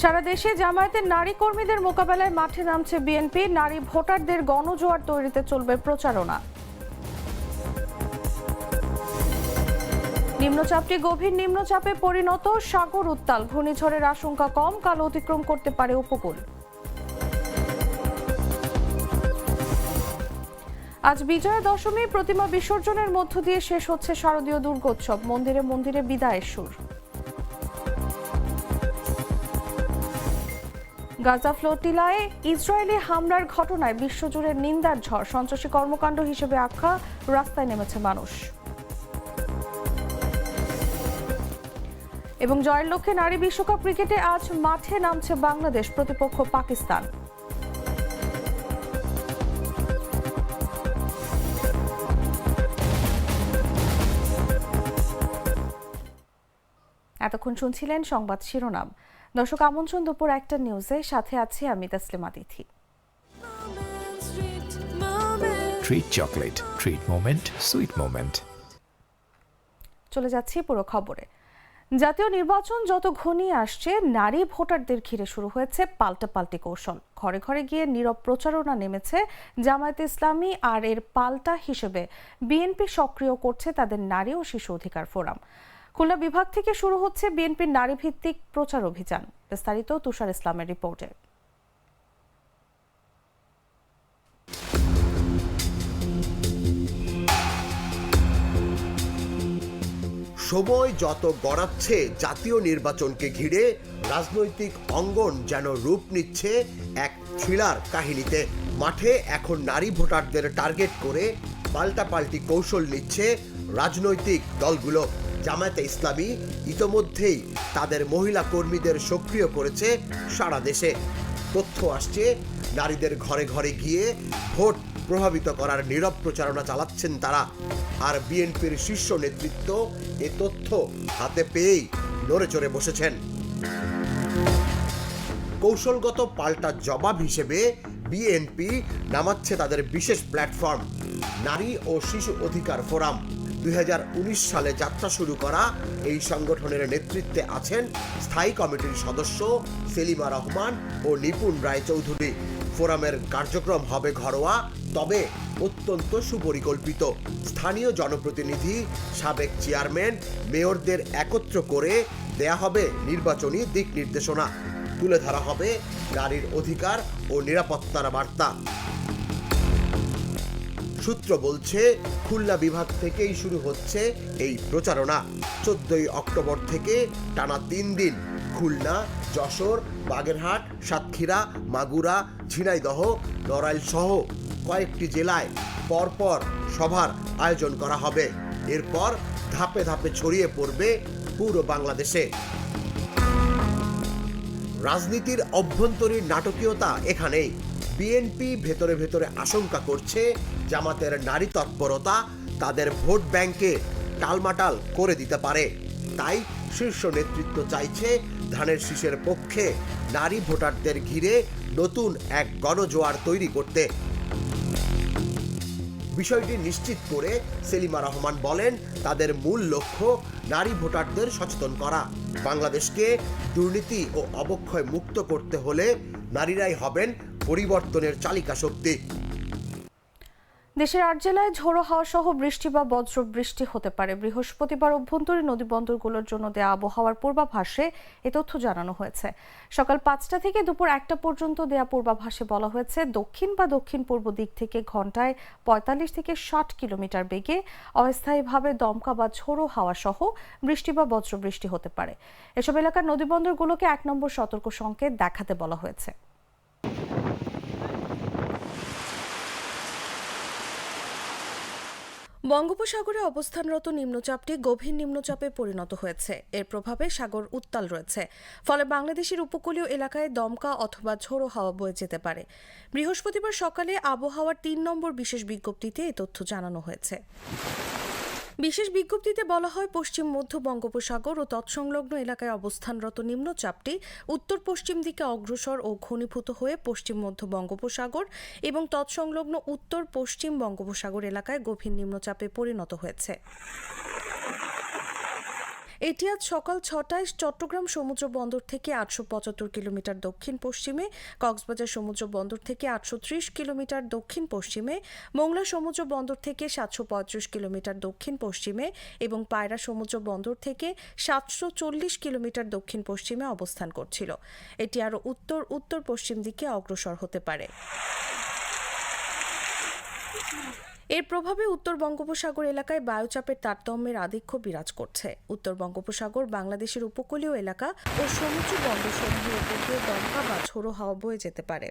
সারা দেশে জামায়াতের নারী কর্মীদের মোকাবেলায় মাঠে নামছে বিএনপি। নারী ভোটারদের গণজোয়ার তৈরিতে চলবে প্রচারণা। নিম্নচাপটি গভীর নিম্নচাপে পরিণত সাগর উত্তাল। ঘূর্ণিঝড়ের আশঙ্কা কম, কাল অতিক্রম করতে পারে উপকূল। আজ বিজয়া দশমী প্রতিমা বিসর্জনের মধ্য দিয়ে শেষ হচ্ছে শারদীয় দুর্গোৎসব। মন্দিরে মন্দিরে বিদায়ের সুর। গাজা ফ্লোটিলায় ইসরায়েলি হামলার ঘটনায় বিশ্বজুড়ে নিন্দার ঝড়। সন্ত্রাসী কর্মকাণ্ড হিসেবে আখ্যা, রাস্তায় নেমেছে মানুষ। এবং জয়ের লক্ষ্যে নারী বিশ্বকাপ ক্রিকেটে আজ মাঠে নামছে বাংলাদেশ, প্রতিপক্ষ পাকিস্তান। এতক্ষণ শুনছিলেন সংবাদ শিরোনাম। দর্শক আমন্ত্রণ দুপুর একটা নিউজে সাথে আছি আমি তাসলিমা তিথি. চলে যাচ্ছি পুরো খবরে। জাতীয় নির্বাচন যত ঘনিয়ে আসছে নারী ভোটারদের ঘিরে শুরু হয়েছে পাল্টাপাল্টি কৌশল। ঘরে ঘরে গিয়ে নীরব প্রচারণা নেমেছে জামায়াত ইসলামী আর এর পাল্টা হিসেবে। বিএনপি সক্রিয় করছে তাদের নারী ও শিশু অধিকার ফোরাম। খুলনা বিভাগ থেকে শুরু হচ্ছে বিএনপির নারী ভিত্তিক প্রচার অভিযান। বিস্তারিত তুষার ইসলামের রিপোর্টে। সময় যত গড়াচ্ছে, জাতীয় নির্বাচনকে ঘিরে রাজনৈতিক অঙ্গন যেন রূপ নিচ্ছে এক থ্রিলার কাহিনীতে। মাঠে এখন নারী ভোটারদের টার্গেট করে পাল্টাপাল্টি কৌশল নিচ্ছে রাজনৈতিক দলগুলো। জামায়াতে ইসলামী ইতোমধ্যেই তাদের মহিলা কর্মীদের সক্রিয় করেছে সারা দেশে। তথ্য আসছে, নারীদের ঘরে ঘরে গিয়ে ভোট প্রভাবিত করার নীরব প্রচারণা চালাচ্ছেন তারা। আর বিএনপির শীর্ষ নেতৃত্ব এ তথ্য হাতে পেয়েই নড়ে চড়ে বসেছেন। কৌশলগত পাল্টা জবাব হিসেবে বিএনপি নামাচ্ছে তাদের বিশেষ প্ল্যাটফর্ম, নারী ও শিশু অধিকার ফোরাম। দুই হাজার উনিশ সালে যাত্রা শুরু করা এই সংগঠনের নেতৃত্বে আছেন স্থায়ী কমিটির সদস্য সেলিমা রহমান ও নিপুণ রায় চৌধুরী ফোরামের কার্যক্রম হবে ঘরোয়া, তবে অত্যন্ত সুপরিকল্পিত। স্থানীয় জনপ্রতিনিধি, সাবেক চেয়ারম্যান, মেয়রদের একত্র করে দেয়া হবে নির্বাচনী দিক নির্দেশনা। তুলে ধরা হবে নারীর অধিকার ও নিরাপত্তার বার্তা। সূত্র বলছে, খুলনা বিভাগ থেকেই শুরু হচ্ছে এই প্রচারণা। চোদ্দই অক্টোবর থেকে টানা তিন দিন খুলনা, যশোর, বাগেরহাট, সাতক্ষীরা, মাগুরা, ঝিনাইদহ নড়াইল সহ কয়েকটি জেলায় পরপর সভার আয়োজন করা হবে। এরপর ধাপে ধাপে ছড়িয়ে পড়বে পুরো বাংলাদেশে। রাজনীতির অভ্যন্তরীণ নাটকীয়তা এখানেই। বিএনপি ভেতরে ভেতরে আশঙ্কা করছে জামাতের নারী তৎপরতা তাদের ভোট ব্যাংকে টালমাটাল করে দিতে পারে। তাই শীর্ষ নেতৃত্ব চাইছে ধানের শীষের পক্ষে নারী ভোটারদের ঘিরে নতুন এক গণজোয়ার তৈরি করতে। বিষয়টি নিশ্চিত করে সেলিমা রহমান বলেন, তাদের মূল লক্ষ্য নারী ভোটারদের সচেতন করা। বাংলাদেশকে দুর্নীতি ও অবক্ষয় মুক্ত করতে হলে নারীরাই হবেন পরিবর্তনের চালিকা শক্তি। দেশের আট জেলায় ঝোড়ো হাওয়া সহ বৃষ্টি বা বজ্র বৃষ্টি হতে পারে। বৃহস্পতিবার অভ্যন্তরীণ নদী বন্দরগুলোর জন্য দেয়া আবহাওয়ার পূর্বাভাসে এ তথ্য জানানো হয়েছে। সকাল পাঁচটা থেকে দুপুর একটা পর্যন্ত দেয়া পূর্বাভাসে বলা হয়েছে, দক্ষিণ বা দক্ষিণ পূর্ব দিক থেকে ঘন্টায় পঁয়তাল্লিশ থেকে ষাট কিলোমিটার বেগে অস্থায়ীভাবে দমকা বা ঝোড়ো হাওয়া সহ বৃষ্টি বা বজ্র বৃষ্টি হতে পারে। এসব এলাকার নদীবন্দরগুলোকে এক নম্বর সতর্ক সংকেত দেখাতে বলা হয়েছে। বঙ্গোপসাগরে অবস্থানরত নিম্নচাপটি গভীর নিম্নচাপে পরিণত হয়েছে। এর প্রভাবে সাগর উত্তাল রয়েছে। ফলে বাংলাদেশের উপকূলীয় এলাকায় দমকা অথবা ঝোড়ো হাওয়া বয়ে যেতে পারে। বৃহস্পতিবার সকালে আবহাওয়ার তিন নম্বর বিশেষ বিজ্ঞপ্তিতে এই তথ্য জানানো হয়েছে। বিশেষ বিজ্ঞপ্তিতে বলা হয়, পশ্চিম মধ্য বঙ্গোপসাগর ও তৎসংলগ্ন এলাকায় অবস্থানরত নিম্নচাপটি উত্তর পশ্চিম দিকে অগ্রসর ও ঘনীভূত হয়ে পশ্চিম মধ্য বঙ্গোপসাগর এবং তৎসংলগ্ন উত্তর পশ্চিম বঙ্গোপসাগর এলাকায় গভীর নিম্নচাপে পরিণত হয়েছে। এটি আজ সকাল ছটায় চট্টগ্রাম সমুদ্র বন্দর থেকে আটশো পঁচাত্তর কিলোমিটার দক্ষিণ পশ্চিমে, কক্সবাজার সমুদ্র বন্দর থেকে আটশো ত্রিশ কিলোমিটার দক্ষিণ পশ্চিমে, মোংলা সমুদ্র বন্দর থেকে সাতশো পঁয়ত্রিশ কিলোমিটার দক্ষিণ পশ্চিমে এবং পায়রা সমুদ্র বন্দর থেকে সাতশো চল্লিশ কিলোমিটার দক্ষিণ পশ্চিমে অবস্থান করছিল। এটি আরও উত্তর উত্তর পশ্চিম দিকে অগ্রসর হতে পারে। এর প্রভাবে উত্তর বঙ্গোপসাগর এলাকায় বায়ুচাপের তারতম্যের আধিক্য বিরাজ করছে। উত্তর বঙ্গোপসাগর, বাংলাদেশের উপকূলীয় এলাকা ও সমুদ্র বন্দরসমূহের উপর দিয়ে দমকা বা ঝোড়ো হাওয়া বয়ে যেতে পারে।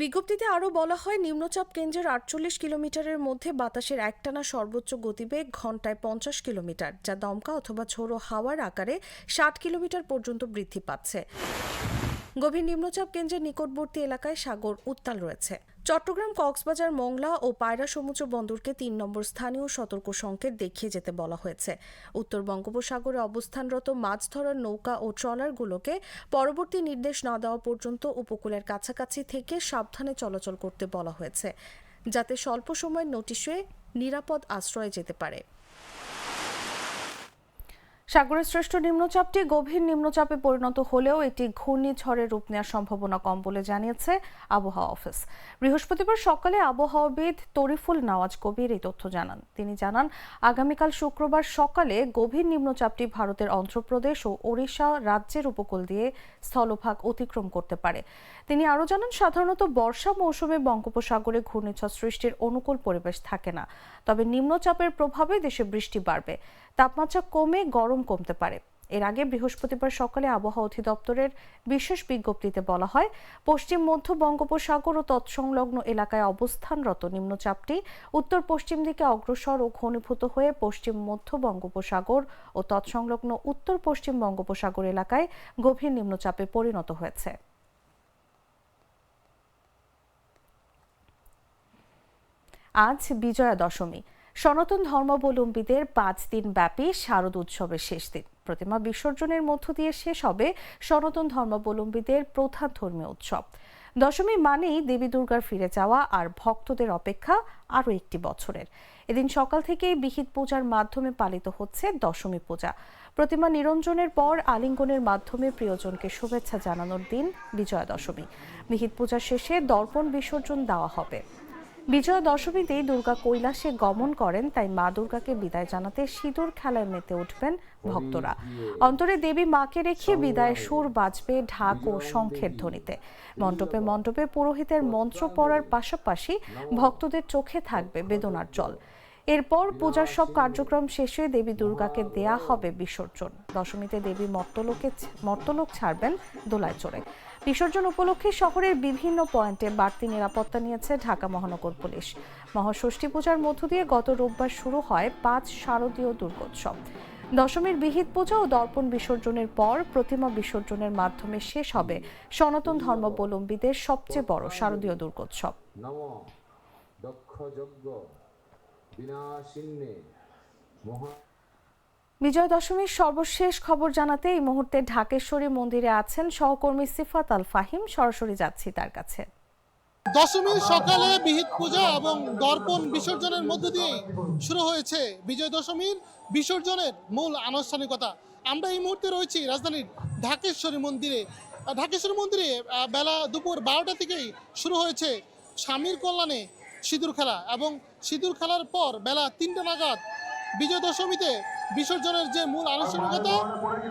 বিজ্ঞপ্তিতে আরও বলা হয়, নিম্নচাপ কেন্দ্রের আটচল্লিশ কিলোমিটারের মধ্যে বাতাসের একটানা সর্বোচ্চ গতিবেগ ঘন্টায় পঞ্চাশ কিলোমিটার, যা দমকা অথবা ঝোড়ো হাওয়ার আকারে ষাট কিলোমিটার পর্যন্ত বৃদ্ধি পাচ্ছে। গভীর নিম্নচাপ কেন্দ্রের নিকটবর্তী এলাকায় সাগর উত্তাল রয়েছে। চট্টগ্রাম, কক্সবাজার, মংলা ও পায়রা সমুদ্র বন্দরকে তিন নম্বর স্থানীয় সতর্ক সংকেত দেখিয়ে যেতে বলা হয়েছে। উত্তর বঙ্গোপসাগরে অবস্থানরত মাছ ধরার নৌকা ও ট্রলারগুলোকে পরবর্তী নির্দেশ না দেওয়া পর্যন্ত উপকূলের কাছাকাছি থেকে সাবধানে চলাচল করতে বলা হয়েছে, যাতে স্বল্প সময়ের নোটিশে নিরাপদ আশ্রয়ে যেতে পারে। সাগরের শ্রেষ্ঠ নিম্নচাপটি গভীর নিম্নচাপে পরিণত হলেও এটি ঘূর্ণিঝড়ের রূপ নেওয়ার সম্ভাবনা কম বলে জানিয়েছে আবহাওয়া অফিস। বৃহস্পতিবার সকালে আবহাওয়াবিদ তরিফুল নওয়াজ কবির এই তথ্য জানান। তিনি জানান, আগামীকাল শুক্রবার সকালে গভীর নিম্নচাপটি ভারতের অন্ধ্রপ্রদেশ ও ওড়িশা রাজ্যের উপকূল দিয়ে স্থলভাগ অতিক্রম করতে পারে। তিনি আরও জানান, সাধারণত বর্ষা মৌসুমে বঙ্গোপসাগরে ঘূর্ণিঝড় সৃষ্টির অনুকূল পরিবেশ থাকে না। তবে নিম্নচাপের প্রভাবে দেশে বৃষ্টি বাড়বে। তাপমাত্রা কমে, গরম কমতে পারে। এর আগে বৃহস্পতিবার সকালে আবহাওয়া অধিদপ্তরের বিশেষ বিজ্ঞপ্তিতে বলা হয়, পশ্চিম মধ্য বঙ্গোপসাগর ও তৎসংলগ্ন এলাকায় অবস্থানরত নিম্নচাপটি উত্তর পশ্চিম দিকে অগ্রসর ও ঘনীভূত হয়ে পশ্চিম মধ্য বঙ্গোপসাগর ও তৎসংলগ্ন উত্তর পশ্চিম বঙ্গোপসাগর এলাকায় গভীর নিম্নচাপে পরিণত হয়েছে। আজ বিজয়া দশমী সনাতন ধর্মাবলম্বীদের পাঁচ দিন ব্যাপী শারদ উৎসবের শেষ দিন। প্রতিমা বিসর্জনের মধ্য দিয়ে শেষ হবে সনাতন ধর্মাবলম্বীদের প্রধান ধর্মীয় উৎসব। দশমী মানেই দেবী দুর্গার ফিরে যাওয়া আর ভক্তদের অপেক্ষা আরও একটি বছরের। এদিন সকাল থেকেই বিহিত পূজার মাধ্যমে পালিত হচ্ছে দশমী পূজা। প্রতিমা নিরঞ্জনের পর আলিঙ্গনের মাধ্যমে প্রিয়জনকে শুভেচ্ছা জানানোর দিন বিজয়া দশমী বিহিত পূজার শেষে দর্পণ বিসর্জন দেওয়া হবে। বিজয়া দশমীতেই দুর্গা কৈলাসে গমন করেন তাই মা দুর্গাকে বিদায় জানাতে সিঁদুর খেলায় মেতে উঠবেন ভক্তরা। অন্তরে দেবী মাকে রেখে বিদায় সুর বাজবে ঢাক ও শঙ্খের ধ্বনিতে। মণ্ডপে মণ্ডপে পুরোহিতের মন্ত্র পড়ার পাশাপাশি ভক্তদের চোখে থাকবে বেদনার জল। এরপর পূজার সব কার্যক্রম শেষে দেবী দুর্গাকে দেয়া হবে বিসর্জন। দশমীতে দেবী মর্তলোকে মর্তলোক ছাড়বেন দোলায় চড়ে। বিসর্জন উপলক্ষে শহরের বিভিন্ন পয়েন্টে বাড়তি নিরাপত্তা নিয়েছে ঢাকা মহানগর পুলিশ। মহাষষ্ঠী পূজার মধ্য দিয়ে গত রোববার শুরু হয় পাঁচ শারদীয় দুর্গোৎসব। দশমীর বিহিত পূজা ও দর্পণ বিসর্জনের পর প্রতিমা বিসর্জনের মাধ্যমে শেষ হবে সনাতন ধর্মাবলম্বীদের সবচেয়ে বড় শারদীয় দুর্গোৎসব। মহা বিজয় দশমীর সর্বশেষ খবর জানাতে এই মুহূর্তে ঢাকেশ্বরী মন্দিরে আছেন সহকর্মী সিফাত আল ফাহিম। সরাসরি যাচ্ছি তার কাছে। দশমীর সকালে বিহিত পূজা এবং দর্পণ বিসর্জনের মধ্য দিয়ে শুরু হয়েছে বিজয় দশমীর বিসর্জনের মূল আনুষ্ঠানিকতা। আমরা এই মুহূর্তে রয়েছি রাজধানীর ঢাকেশ্বরী মন্দিরে। ঢাকেশ্বরী মন্দিরে বেলা দুপুর বারোটা থেকেই শুরু হয়েছে স্বামীর কল্যাণে সিঁদুর খেলা এবং সিঁদুর খেলার পর বেলা তিনটা নাগাদ বিজয় দশমীতে বিসর্জনের যে মূল আনুষ্ঠানিকতা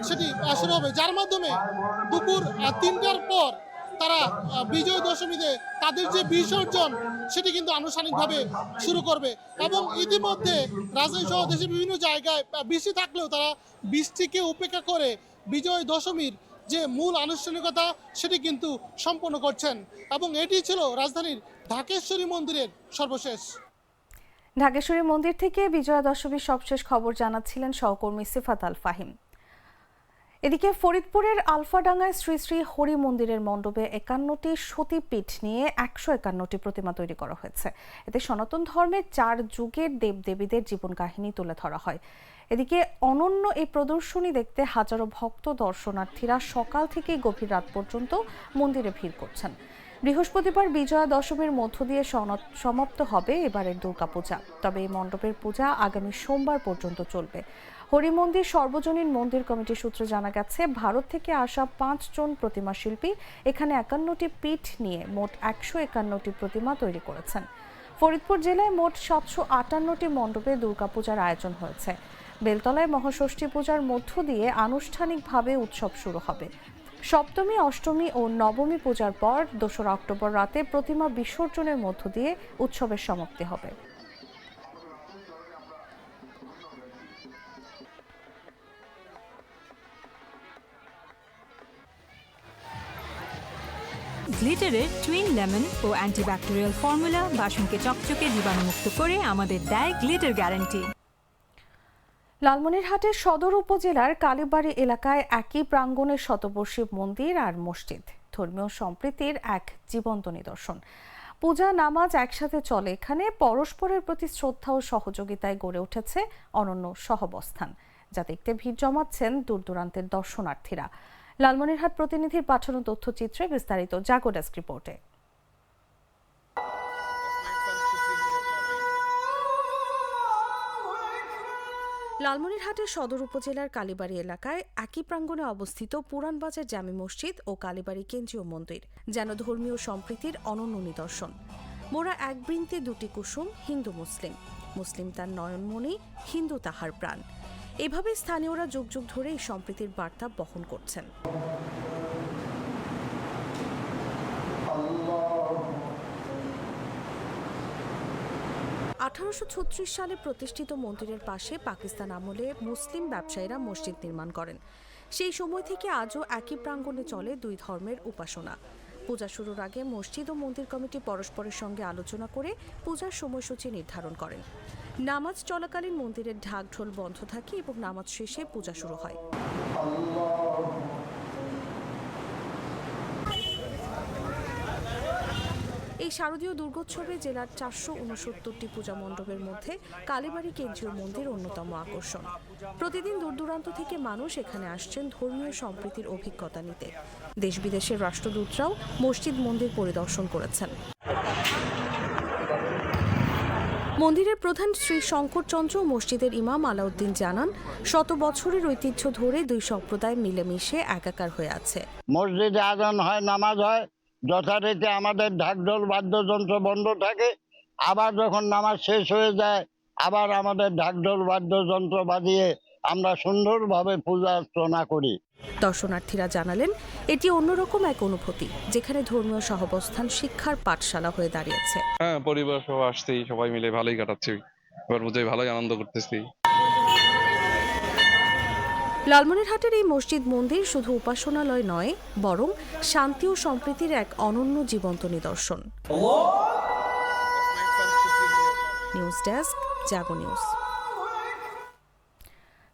সেটি শুরু হবে। যার মাধ্যমে দুপুর তিনটার পর তারা বিজয় দশমীতে তাদের যে বিসর্জন সেটি কিন্তু আনুষ্ঠানিকভাবে শুরু করবে। এবং ইতিমধ্যে রাজধানী সহ দেশের বিভিন্ন জায়গায় বৃষ্টি থাকলেও তারা বৃষ্টিকে উপেক্ষা করে বিজয় দশমীর যে মূল আনুষ্ঠানিকতা সেটি কিন্তু সম্পন্ন করছেন। এবং এটি ছিল রাজধানীর ঢাকেশ্বরী মন্দিরের সর্বশেষ। ঢাকেশ্বরী মন্দির থেকে বিজয়া দশমীর সবশেষ খবর জানাচ্ছিলেন সহকর্মী সিফাত আল ফাহিম। এদিকে ফরিদপুরের আলফাডাঙ্গায় শ্রী শ্রী হরি মন্দিরের মণ্ডপে একান্নটি সতীপীঠ নিয়ে একশো একান্নটি প্রতিমা তৈরি করা হয়েছে। এতে সনাতন ধর্মের চার যুগের দেবদেবীদের জীবন কাহিনী তুলে ধরা হয়। এদিকে অনন্য এই প্রদর্শনী দেখতে হাজারো ভক্ত, দর্শনার্থীরা সকাল থেকেই গভীর রাত পর্যন্ত মন্দিরে ভিড় করছেন। বৃহস্পতিবার বিজয়া দশমীর মধ্য দিয়ে সমাপ্ত হবে এবারের দুর্গাপূজা। তবে এই মণ্ডপের পূজা আগামী সোমবার পর্যন্ত চলবে। হরিমন্দির সর্বজনীন মন্দির কমিটি সূত্রে জানা গেছে, ভারত থেকে আসা পাঁচজন প্রতিমা শিল্পী এখানে একান্নটি পিঠ নিয়ে মোট একশো একান্নটি প্রতিমা তৈরি করেছেন। ফরিদপুর জেলায় মোট সাতশো আটান্নটি মণ্ডপে দুর্গাপূজার আয়োজন হয়েছে। বেলতলায় মহাষষ্ঠী পূজার মধ্য দিয়ে আনুষ্ঠানিকভাবে উৎসব শুরু হবে। সপ্তমী, অষ্টমী ও নবমী পূজার পর দোসরা অক্টোবর রাতে প্রতিমা বিসর্জনের মধ্য দিয়ে উৎসবের সমাপ্তি হবে। গ্লিটারের টুইন লেমন ও অ্যান্টিব্যাকটেরিয়াল ফর্মুলা বাসনকে চকচকে জীবাণুমুক্ত করে আমাদের দেয় গ্লিটার গ্যারান্টি লালমনিরহাটের সদর উপজেলার কালীবাড়ি এলাকায় একই প্রাঙ্গণের শতবর্ষী মন্দির আর মসজিদ। ধর্মীয় সম্প্রীতির এক জীবন্ত নিদর্শন। পূজা, নামাজ একসাথে চলে। এখানে পরস্পরের প্রতি শ্রদ্ধা ও সহযোগিতায় গড়ে উঠেছে অনন্য সহবস্থান, যা দেখতে ভিড় জমাচ্ছেন দূর দূরান্তের দর্শনার্থীরা। লালমনিরহাট প্রতিনিধির পাঠানো তথ্যচিত্রে বিস্তারিত জাগো ডেস্ক রিপোর্টে। লালমনিরহাটের সদর উপজেলার কালীবাড়ি এলাকায় একই প্রাঙ্গণে অবস্থিত পুরানবাজার জামি মসজিদ ও কালীবাড়ি কেন্দ্রীয় মন্দির, যেন ধর্মীয় সম্প্রীতির অনন্য নিদর্শন। মোরা এক বৃন্তে দুটি কুসুম, হিন্দু মুসলিম। মুসলিম তার নয়নমণি হিন্দু তাহার প্রাণ। এভাবে স্থানীয়রা যুগ যুগ ধরে এই সম্প্রীতির বার্তা বহন করছেন। আঠারোশো ছত্রিশ সালে প্রতিষ্ঠিত মন্দিরের পাশে পাকিস্তান আমলে মুসলিম ব্যবসায়ীরা মসজিদ নির্মাণ করেন। সেই সময় থেকে আজও একই প্রাঙ্গণে চলে দুই ধর্মের উপাসনা। পূজা শুরুর আগে মসজিদ ও মন্দির কমিটি পরস্পরের সঙ্গে আলোচনা করে পূজার সময়সূচি নির্ধারণ করেন। নামাজ চলাকালীন মন্দিরের ঢাক ঢোল বন্ধ থাকে এবং নামাজ শেষে পূজা শুরু হয়। এই শারদীয় দুর্গোৎসবে জেলার চারশো উনসত্তরটি পূজা মণ্ডপের মধ্যে কালীবাড়ি কেন্দ্রীয় মন্দির অন্যতম আকর্ষণ। প্রতিদিন দূর দূরান্ত থেকে মানুষ এখানে আসছেন ধর্মীয় সম্প্রীতির অভিজ্ঞতা নিতে। দেশ বিদেশের রাষ্ট্রদূতরাও মসজিদ মন্দির পরিদর্শন করেছেন। মন্দিরের প্রধান শ্রী শঙ্করচন্দ্র মসজিদের ইমাম আলাউদ্দিন জানান, শত বছরের ঐতিহ্য ধরে দুই সম্প্রদায় মিলেমিশে একাকার হয়ে আছে। মসজিদে আজান হয়, নামাজ হয় যথারীতি আমাদের ঢাকঢোল বাদ্যযন্ত্র বন্ধ থাকে। আবার যখন নামাজ শেষ হয়ে যায় আবার আমাদের ঢাকঢোল বাদ্যযন্ত্র বাজিয়ে আমরা সুন্দরভাবে পূজা অর্চনা করি। দর্শনার্থীরা জানালেন এটি অন্যরকম এক অনুভূতি যেখানে ধর্মীয় সহাবস্থান শিক্ষার পাঠশালা হয়ে দাঁড়িয়েছে। হ্যাঁ পরিবার সহ আসছি সবাই মিলে ভালোই কাটাচ্ছি এবার বুঝে ভালোই আনন্দ করতেছি। লালমনিরহাটের এই মসজিদ মন্দির শুধু উপাসনালয় নয়, বরং শান্তি ও সম্প্রীতির এক অনন্য জীবন্ত নিদর্শন। News desk, Jago news.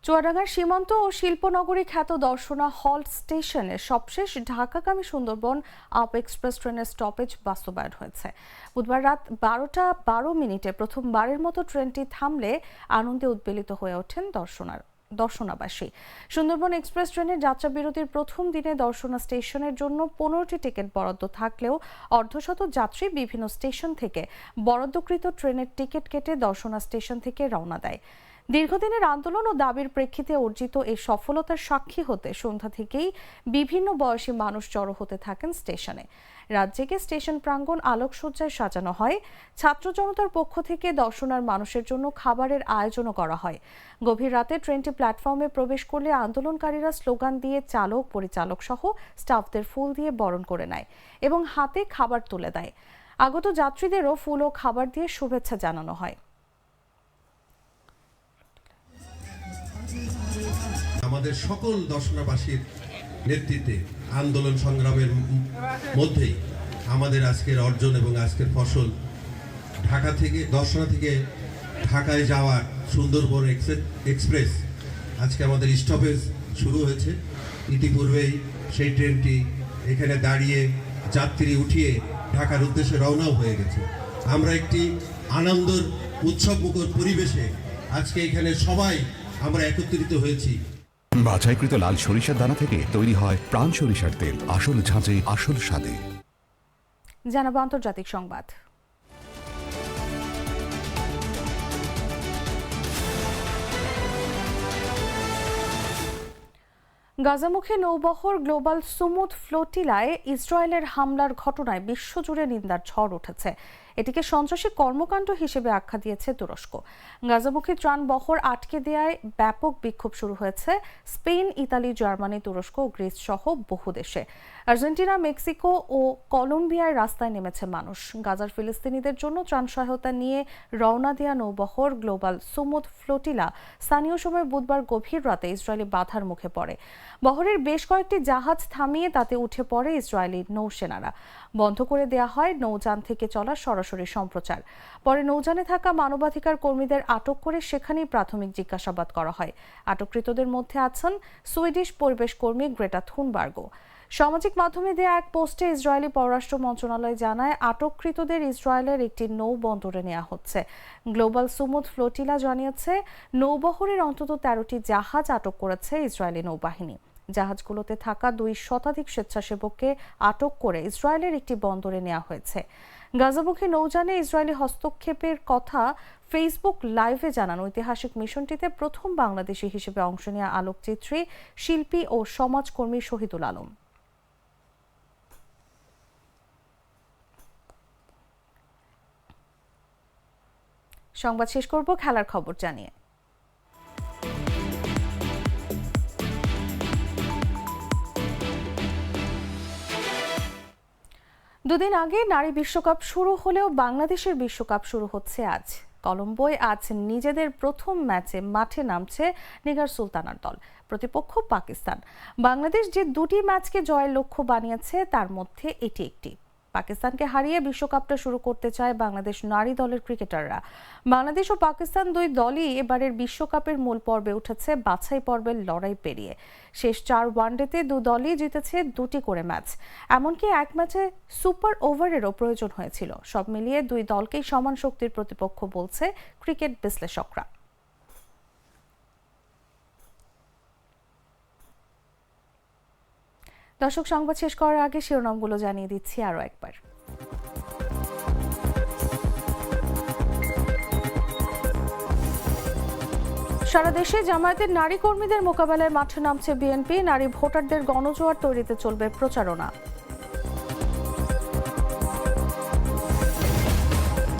চুয়াডাঙ্গার সীমান্ত ও শিল্পনগরী খ্যাত দর্শনা হল্ট স্টেশনে সবশেষ ঢাকাগামী সুন্দরবন আপ এক্সপ্রেস ট্রেনের স্টপেজ বাস্তবায়ন হয়েছে। বুধবার রাত বারোটা বারো মিনিটে প্রথমবারের মতো ট্রেনটি থামলে আনন্দে উদ্বেলিত হয়ে ওঠেন দর্শনার। দর্শনাবাসী। সুন্দরবন এক্সপ্রেস ট্রেনের যাত্রা বিরতির প্রথম দিনে দর্শনা স্টেশনের জন্য পনেরোটি টিকিট বরাদ্দ থাকলেও অর্ধশত যাত্রী বিভিন্ন স্টেশন থেকে বরাদ্দকৃত ট্রেনের টিকিট কেটে দর্শনা স্টেশন থেকে রওনা দেয়। দীর্ঘদিনের আন্দোলন ও দাবির প্রেক্ষিতে অর্জিত এই সফলতার সাক্ষী হতে সন্ধ্যা থেকেই বিভিন্ন বয়সী মানুষ জড়ো হতে থাকেন স্টেশনে। রাজ্যকে স্টেশন প্রাঙ্গণ আলোকসজ্জায় সাজানো হয়। ছাত্র জনতার পক্ষ থেকে দর্শনার মানুষের জন্য খাবারের আয়োজনও করা হয়। গভীর রাতে ট্রেনটি প্ল্যাটফর্মে প্রবেশ করলে আন্দোলনকারীরা স্লোগান দিয়ে চালক, পরিচালক সহ স্টাফদের ফুল দিয়ে বরণ করে নেয় এবং হাতে খাবার তুলে দেয়। আগত যাত্রীদেরও ফুল ও খাবার দিয়ে শুভেচ্ছা জানানো হয়। আমাদের সকল দর্শনাবাসীর নেতৃত্বে আন্দোলন সংগ্রামের মধ্যেই আমাদের আজকের অর্জন এবং আজকের ফসল ঢাকা থেকে, দর্শনা থেকে ঢাকায় যাওয়ার সুন্দরবন এক্সে- এক্সপ্রেস আজকে আমাদের স্টপেজ শুরু হয়েছে। ইতিপূর্বেই সেই ট্রেনটি এখানে দাঁড়িয়ে যাত্রী উঠিয়ে ঢাকার উদ্দেশ্যে রওনাও হয়ে গেছে। আমরা একটি আনন্দর উৎসবমুখর পরিবেশে আজকে এখানে সবাই আমরা একত্রিত হয়েছি। বাছাইকৃত লাল সরিষার দানা থেকে তৈরি হয় প্রাণ সরিষার তেল। আসল ঝাঁঝে, আসল স্বাদে। জানাব আন্তর্জাতিক সংবাদ। গাজামুখী নৌবহর গ্লোবাল সুমুদ ফ্লোটিলায় ইসরায়েলের হামলার ঘটনায় বিশ্বজুড়ে নিন্দার ঝড় উঠেছে। এটিকে সন্ত্রাসী কর্মকাণ্ড হিসেবে আখ্যা দিয়েছে তুরস্ক। গাজামুখী ত্রাণ বহর আটকে দেওয়ায় ব্যাপক বিক্ষোভ শুরু হয়েছে স্পেন, ইতালি, জার্মানি, তুরস্ক গ্রিস সহ বহু দেশে। আর্জেন্টিনা, মেক্সিকো ও কলম্বিয়ায় রাস্তায় নেমেছে মানুষ। গাজার ফিলিস্তিনিদের জন্য ত্রাণ সহায়তা নিয়ে রওনা দেয়া নৌবহর গ্লোবাল সুমুদ ফ্লোটিলা স্থানীয় সময় বুধবার গভীর রাতে ইসরায়েলি বাধার মুখে পড়ে। বহরের বেশ কয়েকটি জাহাজ থামিয়ে তাতে উঠে পড়ে ইসরায়েলি নৌসেনারা। বন্ধ করে দেয়া হয় নৌযান থেকে চলা সরাসরি সম্প্রচার। পরে নৌযানে থাকা মানবাধিকার কর্মীদের আটক করে সেখানেই প্রাথমিক জিজ্ঞাসাবাদ করা হয়। আটককৃতদের মধ্যে আছেন সুইডিশ পরিবেশ কর্মী গ্রেটা থুনবার্গো সামাজিক মাধ্যমে দেয়া এক পোস্টে ইসরায়েলি পররাষ্ট্র মন্ত্রণালয় জানায়, আটককৃতদের ইসরায়েলের একটি নৌ বন্দরে নেওয়া হচ্ছে। গ্লোবাল সুমুদ ফ্লোটিলা জানিয়েছে, নৌবহরের অন্তত তেরোটি জাহাজ আটক করেছে ইসরায়েলি নৌবাহিনী। জাহাজগুলোতে থাকা দুই শতাধিক স্বেচ্ছাসেবককে আটক করে ইসরায়েলের একটি বন্দরে নেওয়া হয়েছে। গাজামুখী নৌজানে ইসরায়েলি হস্তক্ষেপের কথা ফেসবুক লাইভে জানান। ঐতিহাসিক মিশনটিতে প্রথম বাংলাদেশি হিসেবে অংশ নেওয়া আলোকচিত্রী, শিল্পী ও সমাজকর্মী শহীদুল আলম। সংবাদ শেষ করব, খেলার খবর জানিয়ে। দুদিন আগে নারী বিশ্বকাপ শুরু হলেও বাংলাদেশের বিশ্বকাপ শুরু হচ্ছে আজ। কলম্বোয় আজ নিজেদের প্রথম ম্যাচে মাঠে নামছে নিগার সুলতানার দল, প্রতিপক্ষ পাকিস্তান। বাংলাদেশ যে দুটি ম্যাচকে জয়ের লক্ষ্য বানিয়েছে, তার মধ্যে এটি একটি। পাকিস্তানকে হারিয়ে বিশ্বকাপটা শুরু করতে চায় বাংলাদেশ নারী দলের ক্রিকেটাররা। বাংলাদেশ ও পাকিস্তান দুই দলই এবারের বিশ্বকাপের মূল পর্বে উঠেছে বাছাই পর্বের লড়াই পেরিয়ে। শেষ চার ওয়ানডেতে দু দলই জিতেছে দুটি করে ম্যাচ। এমনকি এক ম্যাচে সুপার ওভারেরও প্রয়োজন হয়েছিল। সব মিলিয়ে দুই দলকেই সমান শক্তির প্রতিপক্ষ বলছে ক্রিকেট বিশ্লেষকরা। দর্শক, সংবাদ শেষ করার আগে শিরোনামগুলো জানিয়ে দিচ্ছি আরও একবার। সারা দেশে জামায়াতের নারী কর্মীদের মোকাবেলায় মাঠে নামছে বিএনপি। নারী ভোটারদের গণজোয়ার তৈরিতে চলবে প্রচারণা।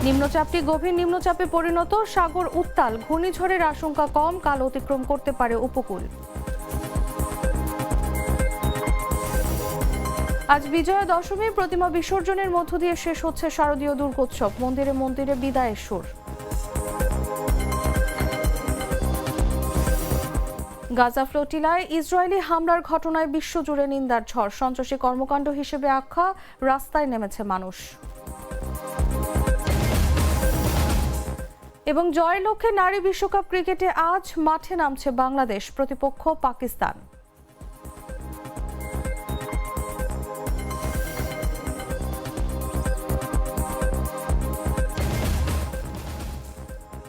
নিম্নচাপটি গভীর নিম্নচাপে পরিণত। সাগর উত্তাল, ঘূর্ণিঝড়ের আশঙ্কা কম, কাল অতিক্রম করতে পারে উপকূল। আজ বিজয়া দশমী, প্রতিমা বিসর্জনের মধ্য দিয়ে শেষ হচ্ছে শারদীয় দুর্গোৎসব। মন্দিরে মন্দিরে বিদায়ের সুর। গাজা ফ্লোটিলায় ইসরায়েলি হামলার ঘটনায় বিশ্বজুড়ে নিন্দার ঝড়। সন্ত্রাসী কর্মকাণ্ড হিসেবে আখ্যা, রাস্তায় নেমেছে মানুষ। এবং জয়ের লক্ষ্যে নারী বিশ্বকাপ ক্রিকেটে আজ মাঠে নামছে বাংলাদেশ, প্রতিপক্ষ পাকিস্তান।